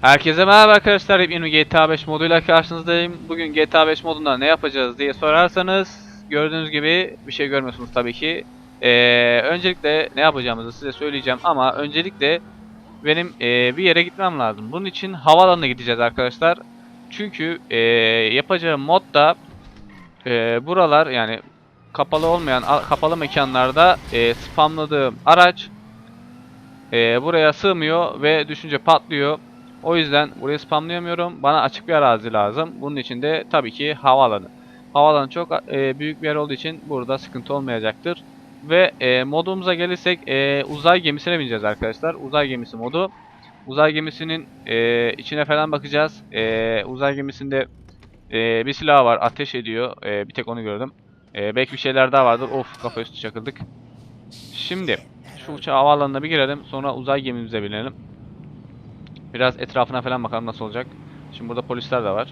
Herkese merhaba arkadaşlar. Yeni GTA 5 moduyla karşınızdayım. Bugün GTA 5 modunda ne yapacağız diye sorarsanız gördüğünüz gibi bir şey görmüyorsunuz tabii ki. Ee, öncelikle ne yapacağımızı size söyleyeceğim ama öncelikle benim ee, bir yere gitmem lazım. Bunun için havaalanına gideceğiz arkadaşlar. Çünkü ee, yapacağım modda ee, buralar yani kapalı olmayan kapalı mekanlarda ee, spamladığım araç ee, buraya sığmıyor ve düşünce patlıyor. O yüzden burayı spamlayamıyorum. Bana açık bir arazi lazım. Bunun için de tabii ki havaalanı. Havaalanı çok e, büyük bir yer olduğu için burada sıkıntı olmayacaktır. Ve e, modumuza gelirsek e, uzay gemisine bineceğiz arkadaşlar. Uzay gemisi modu. Uzay gemisinin e, içine falan bakacağız. E, uzay gemisinde e, bir silah var. Ateş ediyor. E, bir tek onu gördüm. E, belki bir şeyler daha vardır. Of kafa üstü çakıldık. Şimdi şu uçağı havaalanına bir girelim. Sonra uzay gemimize binelim. Biraz etrafına falan bakalım nasıl olacak. Şimdi burada polisler de var.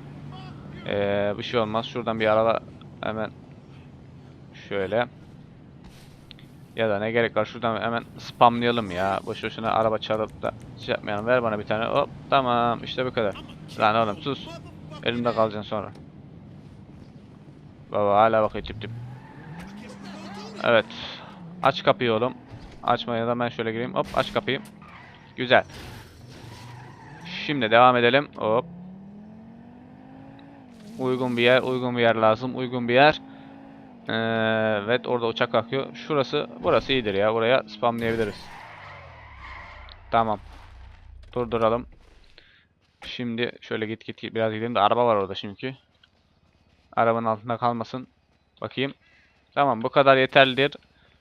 Ee, bir şey olmaz. Şuradan bir arada hemen şöyle. Ya da ne gerek var şuradan hemen spamlayalım ya. Boş boşuna araba çalıp da şey yapmayalım. Ver bana bir tane. Hop tamam işte bu kadar. Lan oğlum sus. Elimde kalacaksın sonra. Baba hala bakıyor tip tip. Evet. Aç kapıyı oğlum. Açmaya da ben şöyle gireyim. Hop aç kapıyı. Güzel. Şimdi devam edelim. Hop. Uygun bir yer, uygun bir yer lazım. Uygun bir yer. Ee, evet orada uçak kalkıyor. Şurası, burası iyidir ya. Buraya spamlayabiliriz. Tamam. Durduralım. Şimdi şöyle git git biraz gidelim de araba var orada çünkü. Arabanın altında kalmasın. Bakayım. Tamam bu kadar yeterlidir.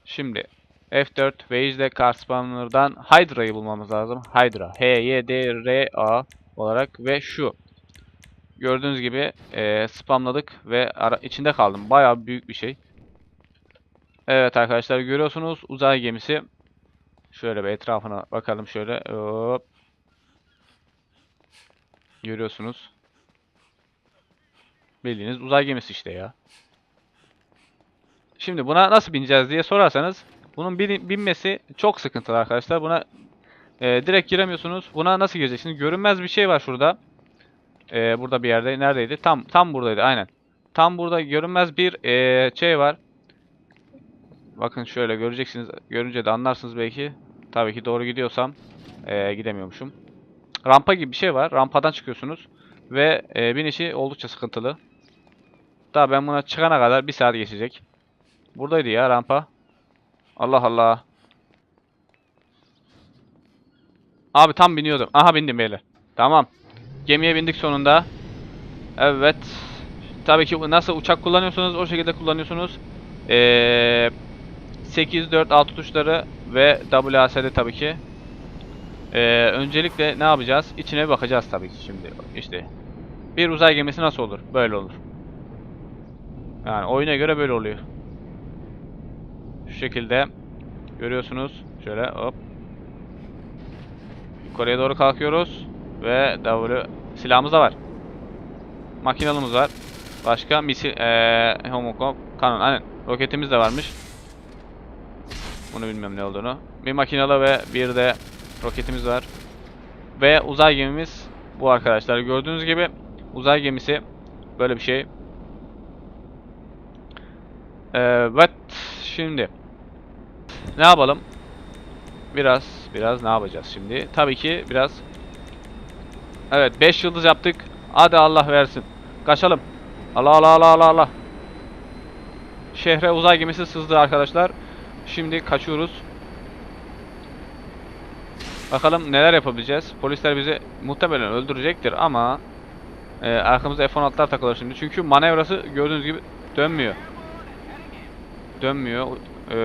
Şimdi F4 Wage'de Car Spawner'dan Hydra'yı bulmamız lazım. Hydra. H-Y-D-R-A olarak ve şu. Gördüğünüz gibi e, spamladık ve ara içinde kaldım. Bayağı büyük bir şey. Evet arkadaşlar görüyorsunuz uzay gemisi. Şöyle bir etrafına bakalım şöyle. Hop. Görüyorsunuz. Bildiğiniz uzay gemisi işte ya. Şimdi buna nasıl bineceğiz diye sorarsanız bunun bin- binmesi çok sıkıntılı arkadaşlar. Buna e, direkt giremiyorsunuz. Buna nasıl gireceksiniz? Görünmez bir şey var şurada. E, burada bir yerde. Neredeydi? Tam tam buradaydı. Aynen. Tam burada görünmez bir e, şey var. Bakın şöyle göreceksiniz. Görünce de anlarsınız belki. Tabii ki doğru gidiyorsam e, gidemiyormuşum. Rampa gibi bir şey var. Rampadan çıkıyorsunuz. Ve e, binişi oldukça sıkıntılı. Daha ben buna çıkana kadar bir saat geçecek. Buradaydı ya rampa. Allah Allah. Abi tam biniyordum. Aha bindim beyler. Tamam. Gemiye bindik sonunda. Evet. Tabii ki nasıl uçak kullanıyorsunuz o şekilde kullanıyorsunuz. Ee, 8, 4, 6 tuşları ve WASD tabii ki. Ee, öncelikle ne yapacağız? İçine bakacağız tabii ki şimdi. İşte bir uzay gemisi nasıl olur? Böyle olur. Yani oyuna göre böyle oluyor. Şu şekilde görüyorsunuz. Şöyle hop. Yukarıya doğru kalkıyoruz. Ve W silahımız da var. Makinalımız var. Başka misil eee homokop kanon. Aynen. Roketimiz de varmış. Bunu bilmiyorum ne olduğunu. Bir makinalı ve bir de roketimiz var. Ve uzay gemimiz bu arkadaşlar. Gördüğünüz gibi uzay gemisi böyle bir şey. Evet. Şimdi ne yapalım? Biraz biraz ne yapacağız şimdi? Tabii ki biraz Evet 5 yıldız yaptık. Hadi Allah versin. Kaçalım. Allah Allah Allah Allah Allah. Şehre uzay gemisi sızdı arkadaşlar. Şimdi kaçıyoruz. Bakalım neler yapabileceğiz. Polisler bizi muhtemelen öldürecektir ama e, arkamızda F-16'lar takılır şimdi. Çünkü manevrası gördüğünüz gibi dönmüyor. Dönmüyor. E,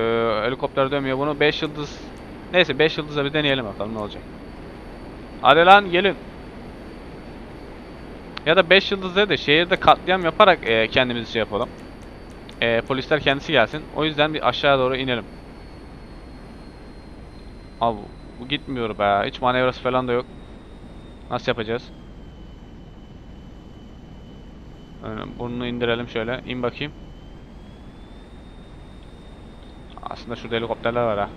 helikopter dönmüyor. Bunu 5 yıldız Neyse 5 yıldızla bir deneyelim bakalım ne olacak. Hadi lan gelin. Ya da 5 yıldızları da şehirde katliam yaparak e, kendimizi şey yapalım. E, polisler kendisi gelsin. O yüzden bir aşağı doğru inelim. Abi bu gitmiyor be. Hiç manevrası falan da yok. Nasıl yapacağız? Yani burnunu indirelim şöyle. İn bakayım. Aslında şurada helikopterler var ha.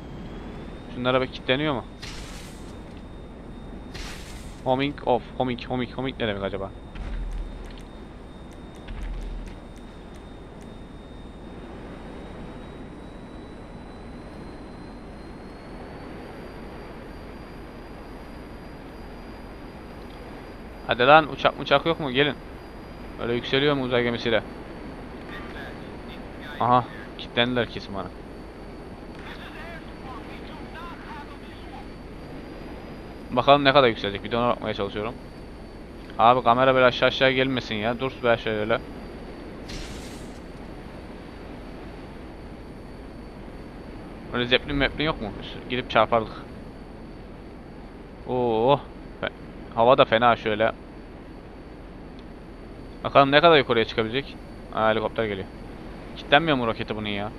Şunlara bir kilitleniyor mu? Homing off. Homing, homing, homing ne demek acaba? Hadi lan uçak uçak yok mu? Gelin. Öyle yükseliyor mu uzay gemisiyle? Aha, kilitlendiler kesin bana. Bakalım ne kadar yükselecek. Bir de ona bakmaya çalışıyorum. Abi kamera böyle aşağı aşağı gelmesin ya. Dur be şöyle. Öyle zeplin meplin yok mu? Gidip çarpardık. Oo. Hava da fena şöyle. Bakalım ne kadar yukarıya çıkabilecek. Aa, helikopter geliyor. Kilitlenmiyor mu roketi bunun ya?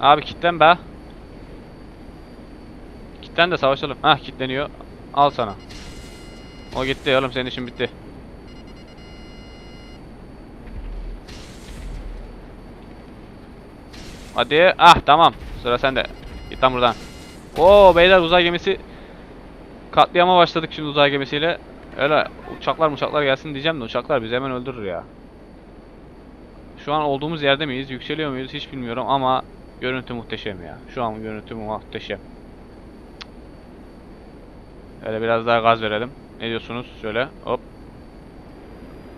Abi kilitlen be. Kilitlen de savaşalım. Hah kilitleniyor. Al sana. O gitti oğlum senin işin bitti. Hadi. Ah tamam. Sıra sende. Git lan buradan. Oo beyler uzay gemisi katliama başladık şimdi uzay gemisiyle. Öyle uçaklar uçaklar gelsin diyeceğim de uçaklar bizi hemen öldürür ya. Şu an olduğumuz yerde miyiz? Yükseliyor muyuz? Hiç bilmiyorum ama görüntü muhteşem ya. Şu an görüntü muhteşem. Öyle biraz daha gaz verelim. Ne diyorsunuz? Şöyle hop.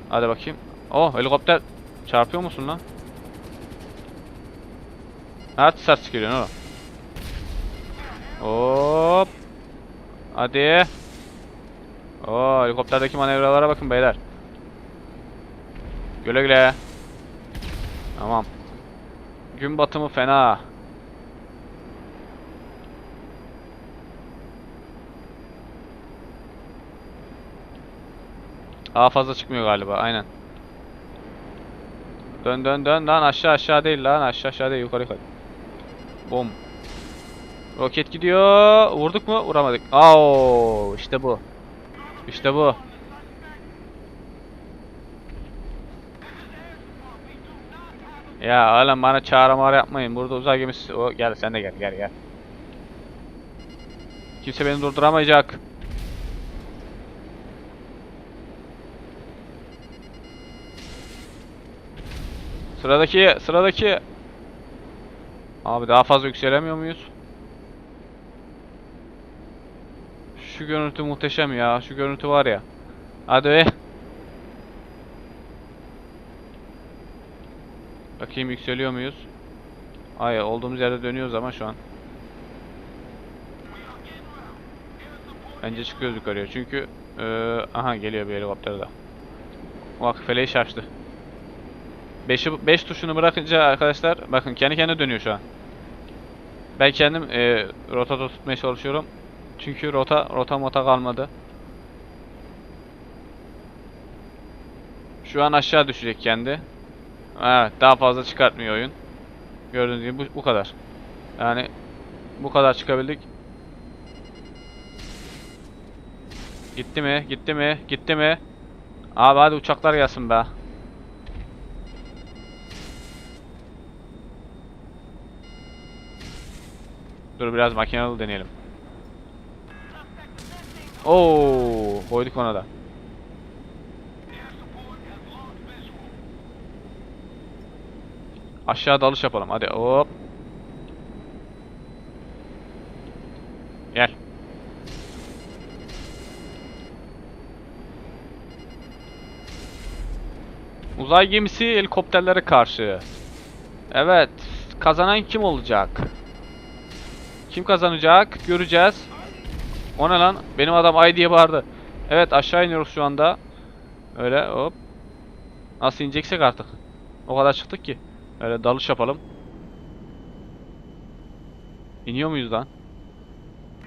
Hadi bakayım. Oh helikopter. Çarpıyor musun lan? Her ses çıkıyor oğlum. Hop. Hadi. Oo helikopterdeki manevralara bakın beyler. Güle güle. Tamam. Gün batımı fena. Daha fazla çıkmıyor galiba aynen. Dön dön dön lan aşağı aşağı değil lan aşağı aşağı değil yukarı yukarı. Bom. Roket gidiyor. Vurduk mu? Vuramadık. Aa, işte bu. İşte bu. Ya oğlum bana çağrı yapmayın. Burada uzay gemisi. O gel sen de gel gel gel. Kimse beni durduramayacak. Sıradaki, sıradaki. Abi daha fazla yükselemiyor muyuz? Şu görüntü muhteşem ya. Şu görüntü var ya. Hadi be. Bakayım yükseliyor muyuz? Hayır olduğumuz yerde dönüyoruz ama şu an. Bence çıkıyoruz yukarıya çünkü eee, aha geliyor bir helikopter daha. Bak feleği şaştı. 5'i 5 tuşunu bırakınca arkadaşlar bakın kendi kendine dönüyor şu an. Ben kendim eee rotada tutmaya çalışıyorum. Çünkü rota rota mota kalmadı. Şu an aşağı düşecek kendi. Evet, daha fazla çıkartmıyor oyun. Gördüğünüz gibi bu, bu kadar. Yani bu kadar çıkabildik. Gitti mi? Gitti mi? Gitti mi? Abi hadi uçaklar gelsin be. Dur biraz makinalı deneyelim. Oo, koyduk ona da. Aşağı dalış yapalım. Hadi hop. Gel. Uzay gemisi helikopterlere karşı. Evet. Kazanan kim olacak? Kim kazanacak? Göreceğiz. O ne lan? Benim adam ay diye bağırdı. Evet aşağı iniyoruz şu anda. Öyle hop. Nasıl ineceksek artık. O kadar çıktık ki. Öyle dalış yapalım. İniyor muyuz lan?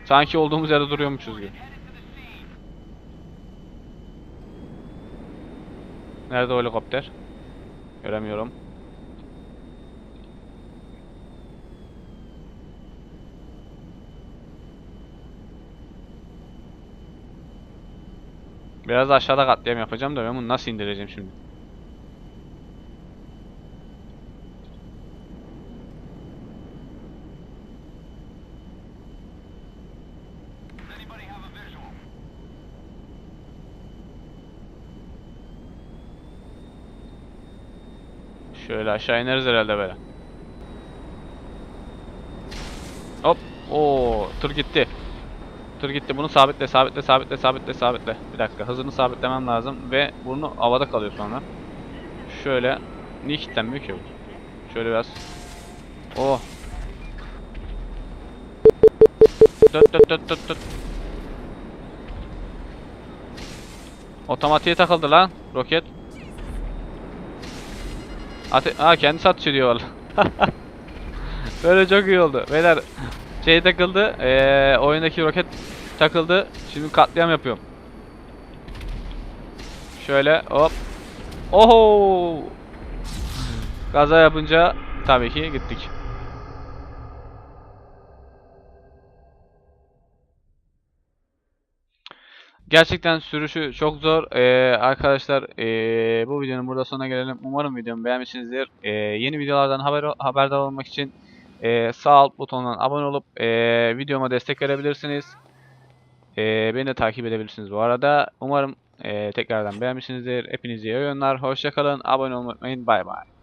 Sanki olduğumuz yerde duruyormuşuz gibi. Nerede o helikopter? Göremiyorum. Biraz da aşağıda katliam yapacağım da ben bunu nasıl indireceğim şimdi? Şöyle aşağı ineriz herhalde böyle. Hop. Oo, tır gitti. Tır gitti. Bunu sabitle, sabitle, sabitle, sabitle, sabitle. Bir dakika. Hızını sabitlemem lazım ve burnu havada kalıyor sonra. Şöyle. Niye kilitlenmiyor ki bu? Şöyle biraz. Oh. Dört dört dört dört dört. Otomatiğe takıldı lan roket. Ate ha kendisi atış ediyor valla. Böyle çok iyi oldu. Beyler şey takıldı. Eee oyundaki roket takıldı. Şimdi katliam yapıyorum. Şöyle hop. Oho! Gaza yapınca tabii ki gittik. Gerçekten sürüşü çok zor. Ee, arkadaşlar ee, bu videonun burada sonuna gelelim. Umarım videomu beğenmişsinizdir. Ee, yeni videolardan haber haberdar olmak için ee, sağ alt butonundan abone olup ee, videoma destek verebilirsiniz. Ee, beni de takip edebilirsiniz bu arada. Umarım ee, tekrardan beğenmişsinizdir. Hepinize iyi oyunlar. Hoşçakalın. Abone olmayı unutmayın. Bay bay.